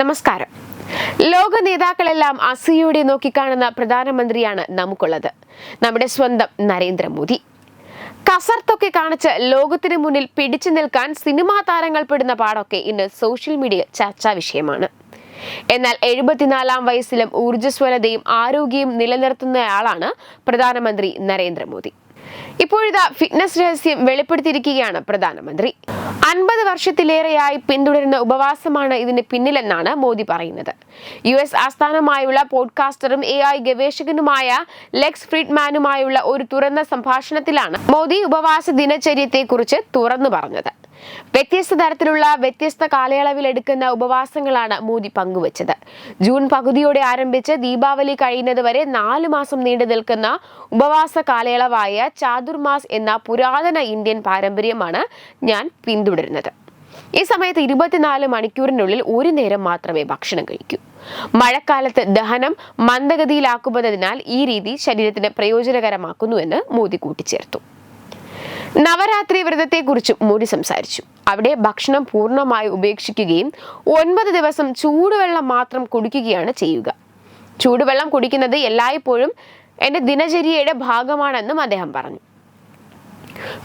നമസ്കാരം. ലോക നേതാക്കളെല്ലാം അസിയുടെ നോക്കിക്കാണുന്ന പ്രധാനമന്ത്രിയാണ് നമുക്കുള്ളത്. നമ്മുടെ സ്വന്തം നരേന്ദ്രമോദി. കസർത്തൊക്കെ കാണിച്ച് ലോകത്തിന് മുന്നിൽ പിടിച്ചു നിൽക്കാൻ സിനിമാ താരങ്ങൾ പെടുന്ന പാടൊക്കെ ഇന്ന് സോഷ്യൽ മീഡിയ ചർച്ചാ വിഷയമാണ്. എന്നാൽ എഴുപത്തിനാലാം വയസ്സിലും ഊർജസ്വലതയും ആരോഗ്യവും നിലനിർത്തുന്നയാളാണ് പ്രധാനമന്ത്രി നരേന്ദ്രമോദി. ഇപ്പോഴിതാ ഫിറ്റ്നസ് രഹസ്യം വെളിപ്പെടുത്തിയിരിക്കുകയാണ് പ്രധാനമന്ത്രി. അൻപത് വർഷത്തിലേറെയായി പിന്തുടരുന്ന ഉപവാസമാണ് ഇതിന് പിന്നിലെന്നാണ് മോദി പറയുന്നത്. യു എസ് ആസ്ഥാനമായുള്ള പോഡ്കാസ്റ്ററും എ ഐ ഗവേഷകനുമായ ലെക്സ് ഫ്രീഡ്മാനുമായുള്ള ഒരു തുറന്ന സംഭാഷണത്തിലാണ് മോദി ഉപവാസ ദിനചര്യത്തെക്കുറിച്ച് തുറന്നു പറഞ്ഞത്. വ്യത്യസ്ത തരത്തിലുള്ള വ്യത്യസ്ത കാലയളവിൽ എടുക്കുന്ന ഉപവാസങ്ങളാണ് മോദി പങ്കുവച്ചത്. ജൂൺ പകുതിയോടെ ആരംഭിച്ച് ദീപാവലി കഴിയുന്നത് വരെ നാലു മാസം നീണ്ടു നിൽക്കുന്ന ഉപവാസ കാലയളവായ ചാതുർമാസ് എന്ന പുരാതന ഇന്ത്യൻ പാരമ്പര്യമാണ് ഞാൻ പിന്തുടരുന്നത്. ഈ സമയത്ത് ഇരുപത്തിനാല് മണിക്കൂറിനുള്ളിൽ ഒരു നേരം മാത്രമേ ഭക്ഷണം കഴിക്കൂ. മഴക്കാലത്ത് ദഹനം മന്ദഗതിയിലാക്കുന്നതിനാൽ ഈ രീതി ശരീരത്തിന് പ്രയോജനകരമാക്കുന്നുവെന്ന് മോദി കൂട്ടിച്ചേർത്തു. നവരാത്രി വ്രതത്തെക്കുറിച്ചും മോഡി സംസാരിച്ചു. അവിടെ ഭക്ഷണം പൂർണമായി ഉപേക്ഷിക്കുകയും ഒൻപത് ദിവസം ചൂടുവെള്ളം മാത്രം കുടിക്കുകയാണ് ചെയ്യുക. ചൂടുവെള്ളം കുടിക്കുന്നത് എല്ലായ്പ്പോഴും എന്റെ ദിനചര്യയുടെ ഭാഗമാണെന്നും അദ്ദേഹം പറഞ്ഞു.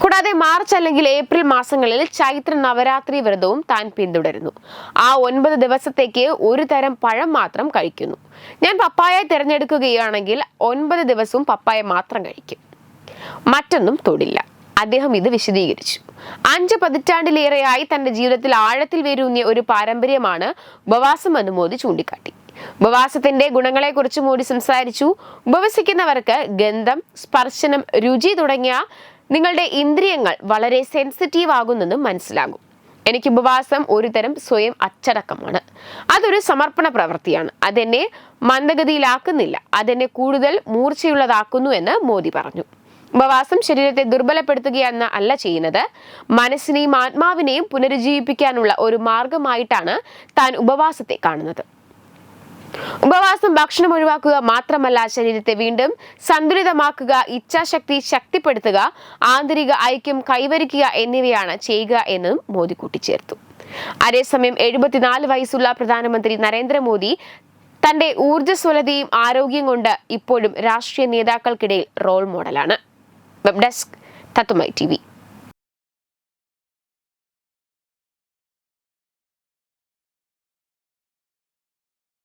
കൂടാതെ മാർച്ച് അല്ലെങ്കിൽ ഏപ്രിൽ മാസങ്ങളിൽ ചൈത്ര നവരാത്രി വ്രതവും താൻ പിന്തുടരുന്നു. ആ ഒൻപത് ദിവസത്തേക്ക് ഒരു തരം പഴം മാത്രം കഴിക്കുന്നു. ഞാൻ പപ്പായ തിരഞ്ഞെടുക്കുകയാണെങ്കിൽ ഒൻപത് ദിവസവും പപ്പായ മാത്രം കഴിക്കും. മറ്റൊന്നും തൊടില്ല. അദ്ദേഹം ഇത് വിശദീകരിച്ചു. അഞ്ച് പതിറ്റാണ്ടിലേറെയായി തന്റെ ജീവിതത്തിൽ ആഴത്തിൽ വേരൂന്നിയ ഒരു പാരമ്പര്യമാണ് ഉപവാസം എന്ന് മോദി ചൂണ്ടിക്കാട്ടി. ഉപവാസത്തിന്റെ ഗുണങ്ങളെക്കുറിച്ച് മോദി സംസാരിച്ചു. ഉപവസിക്കുന്നവർക്ക് ഗന്ധം സ്പർശനം രുചി തുടങ്ങിയ നിങ്ങളുടെ ഇന്ദ്രിയങ്ങൾ വളരെ സെൻസിറ്റീവ് ആകുന്നെന്നും മനസ്സിലാകും. എനിക്ക് ഉപവാസം ഒരു തരം സ്വയം അച്ചടക്കമാണ്. അതൊരു സമർപ്പണ പ്രവൃത്തിയാണ്. അതെന്നെ മന്ദഗതിയിലാക്കുന്നില്ല. അതെന്നെ കൂടുതൽ മൂർച്ചയുള്ളതാക്കുന്നു എന്ന് മോദി പറഞ്ഞു. ഉപവാസം ശരീരത്തെ ദുർബലപ്പെടുത്തുകയെന്ന അല്ല ചെയ്യുന്നത്. മനസ്സിനെയും ആത്മാവിനെയും പുനരുജ്ജീവിപ്പിക്കാനുള്ള ഒരു മാർഗമായിട്ടാണ് താൻ ഉപവാസത്തെ കാണുന്നത്. ഉപവാസം ഭക്ഷണം ഒഴിവാക്കുക മാത്രമല്ല ശരീരത്തെ വീണ്ടും സന്തുലിതമാക്കുക ഇച്ഛാശക്തി ശക്തിപ്പെടുത്തുക ആന്തരിക ഐക്യം കൈവരിക്കുക എന്നിവയാണ് ചെയ്യുക എന്നും മോദി കൂട്ടിച്ചേർത്തു. അതേസമയം എഴുപത്തിനാല് വയസ്സുള്ള പ്രധാനമന്ത്രി നരേന്ദ്രമോദി തന്റെ ഊർജസ്വലതയും ആരോഗ്യം കൊണ്ട് ഇപ്പോഴും രാഷ്ട്രീയ നേതാക്കൾക്കിടയിൽ റോൾ മോഡലാണ്. വെബ് ഡെസ്ക് തത്തുമൈ ടി